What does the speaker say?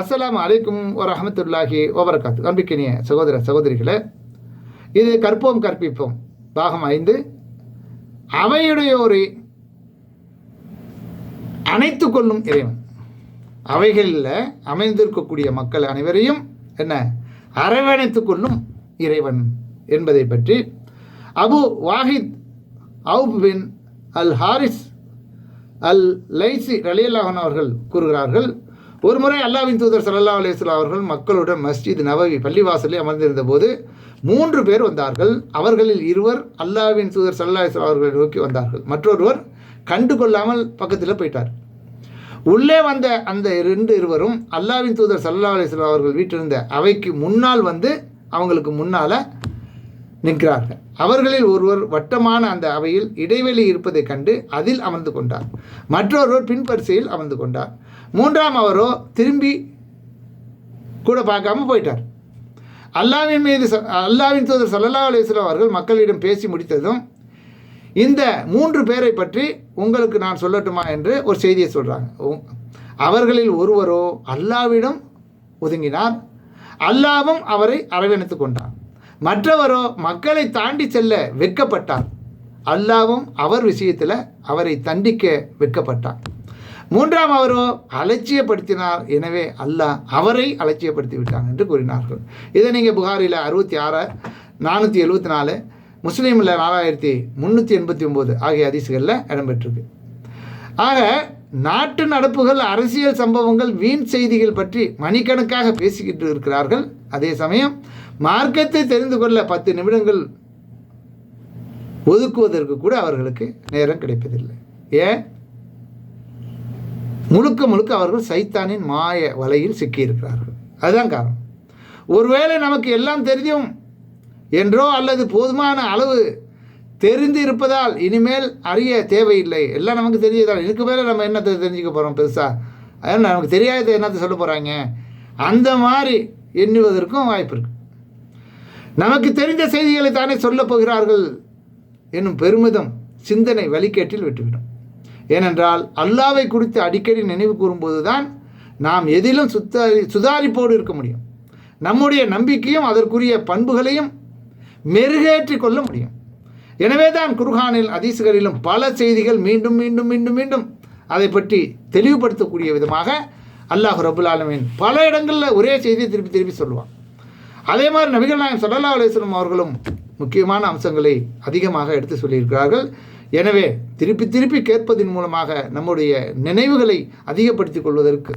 அஸ்லாம் அலைக்கும் வரஹமத்துல்லாஹி ஓவரகாத்து அன்பிக்கினிய சகோதர சகோதரிகளே இது கற்போம் கற்பிப்போம். பாகம் ஐந்து. அவையுடையோரை அணைத்து கொள்ளும் இறைவன். அவைகளில் அமைந்திருக்கக்கூடிய மக்கள் அனைவரையும் என்ன? அரவணைத்து கொள்ளும் இறைவன் என்பதை பற்றி அபு வாஹித் அவுப் பின் அல் ஹாரிஸ் அல் லைசி ரலியல்லாஹன் அவர்கள் கூறுகிறார்கள். ஒருமுறை அல்லாவின் தூதர் சல்லா அலிஸ்லா அவர்கள் மக்களுடன் மஸ்ஜித் நவவி பள்ளிவாசலில் அமர்ந்திருந்த போது மூன்று பேர் வந்தார்கள். அவர்களில் இருவர் அல்லாவின் தூதர் சல்லா அலிஸ்லா அவர்களை நோக்கி வந்தார்கள். மற்றொருவர் கண்டு கொள்ளாமல் பக்கத்தில் போயிட்டார். உள்ளே வந்த அந்த ரெண்டு இருவரும் அல்லாவின் தூதர் சல்லா அலிஸ்லா அவர்கள் வீட்டிருந்த அவைக்கு முன்னால் வந்து அவங்களுக்கு முன்னால் நிற்கிறார்கள் அவர்களில் ஒருவர் வட்டமான அந்த அவையில் இடைவெளி இருப்பதைக் கண்டு அதில் அமர்ந்து கொண்டார். மற்றொருவர் பின்பரிசையில் அமர்ந்து கொண்டார். மூன்றாம் அவரோ திரும்பி கூட பார்க்காம போயிட்டார். அல்லாவின் மீது ச- அல்லாவின் தூதர் சல்லல்லா அலிஸ்லாம் அவர்கள் மக்களிடம் பேசி முடித்ததும் இந்த மூன்று பேரை பற்றி உங்களுக்கு நான் சொல்லட்டுமா என்று ஒரு செய்தியை சொல்கிறாங்க அவர்களில் ஒருவரோ அல்லாவிடம் ஒதுங்கினார். அல்லாவும் அவரை அரவணைத்து கொண்டார். மற்றவரோ மக்களை தாண்டி செல்ல வெட்கப்பட்டார். அல்லாவும் அவர் விஷயத்தில் அவரை தண்டிக்க வெட்கப்பட்டார். மூன்றாம் அவரோ அலட்சியப்படுத்தினார். எனவே அல்லாஹ் அவரை அலட்சியப்படுத்தி விட்டான் என்று கூறினார்கள். இதை நீங்கள் புகாரில் அறுபத்தி ஆறு நானூற்றி எழுபத்தி நாலு முஸ்லீமில் நாலாயிரத்தி முந்நூற்றி எண்பத்தி ஒம்பது ஆகிய அதிசுகளில் இடம்பெற்றிருக்கு. ஆக நாட்டு நடப்புகள் அரசியல் சம்பவங்கள் வீண் செய்திகள் பற்றி மணிக்கணக்காக பேசிக்கிட்டு இருக்கிறார்கள். அதே சமயம் மார்க்கத்தை தெரிந்து கொள்ள பத்து நிமிடங்கள் ஒதுக்குவதற்கு கூட அவர்களுக்கு நேரம் கிடைப்பதில்லை. ஏன்? முழுக்க முழுக்க அவர்கள் சைத்தானின் மாய வலையில் சிக்கியிருக்கிறார்கள். அதுதான் காரணம். ஒருவேளை நமக்கு எல்லாம் தெரியும் என்றோ அல்லது போதுமான அளவு தெரிந்து இருப்பதால் இனிமேல் அறிய தேவையில்லை. எல்லாம் நமக்கு தெரிஞ்சதால் இதுக்கு மேலே நம்ம என்னத்தை தெரிஞ்சுக்க போகிறோம் பெருசாக அதான் நமக்கு தெரியாத என்னத்தை சொல்ல போகிறாங்க அந்த மாதிரி எண்ணுவதற்கும் வாய்ப்பு இருக்குது நமக்கு தெரிந்த செய்திகளை தானே சொல்லப் போகிறார்கள் என்னும் பெருமிதம் சிந்தனை வழிகேட்டில் விட்டுவிடும். ஏனென்றால் அல்லாவை குறித்து அடிக்கடி நினைவு கூறும்போது தான் நாம் எதிலும் சுத்தாரி சுதாரிப்போடு இருக்க முடியும். நம்முடைய நம்பிக்கையும் அதற்குரிய பண்புகளையும் மெருகேற்றிக் கொள்ள முடியும். எனவே தான் குர்ஹானில் அதீசுகளிலும் பல செய்திகள் மீண்டும் மீண்டும் மீண்டும் மீண்டும் அதை பற்றி தெளிவுபடுத்தக்கூடிய விதமாக அல்லாஹ் ரபுல் ஆலமின் பல இடங்களில் ஒரே செய்தியை திருப்பி திருப்பி சொல்லுவான். அதே மாதிரி நபிகள் நாயம் சல்லா அலிஸ்லம் அவர்களும் முக்கியமான அம்சங்களை அதிகமாக எடுத்து சொல்லியிருக்கிறார்கள். எனவே திருப்பி திருப்பி கேட்பதன் மூலமாக நம்முடைய நினைவுகளை அதிகப்படுத்திக் கொள்வதற்கு